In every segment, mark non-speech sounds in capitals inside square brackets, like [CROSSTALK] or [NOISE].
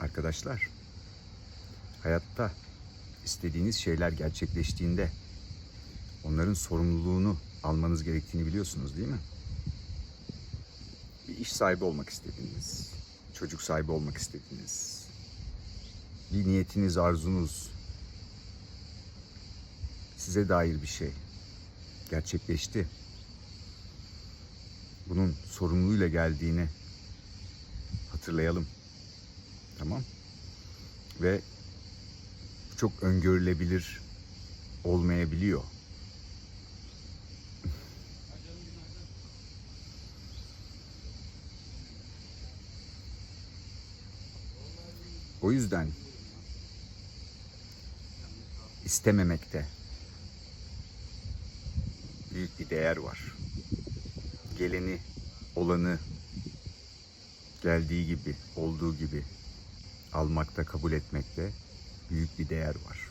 Arkadaşlar, hayatta istediğiniz şeyler gerçekleştiğinde onların sorumluluğunu almanız gerektiğini biliyorsunuz değil mi? Bir iş sahibi olmak istediniz, çocuk sahibi olmak istediniz, bir niyetiniz, arzunuz, size dair bir şey gerçekleşti. Bunun sorumluluğuyla geldiğini hatırlayalım. Tamam? Ve çok öngörülebilir olmayabiliyor. O yüzden istememekte büyük bir değer var. Geleni, olanı geldiği gibi, olduğu gibi almakta, kabul etmekte büyük bir değer var.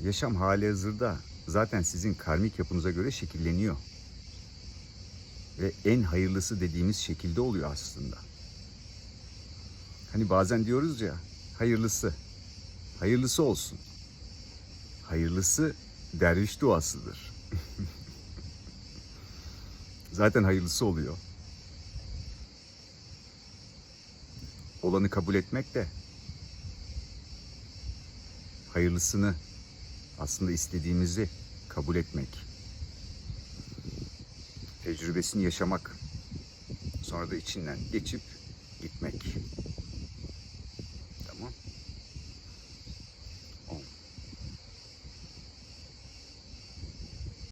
Yaşam hali hazırda zaten sizin karmik yapınıza göre şekilleniyor. Ve en hayırlısı dediğimiz şekilde oluyor aslında. Hani bazen diyoruz ya, hayırlısı, hayırlısı olsun. Hayırlısı derviş duasıdır. [LAUGHS] Zaten hayırlısı oluyor. Olanı kabul etmek de hayırlısını aslında istediğimizi kabul etmek. Tecrübesini yaşamak. Sonra da içinden geçip gitmek.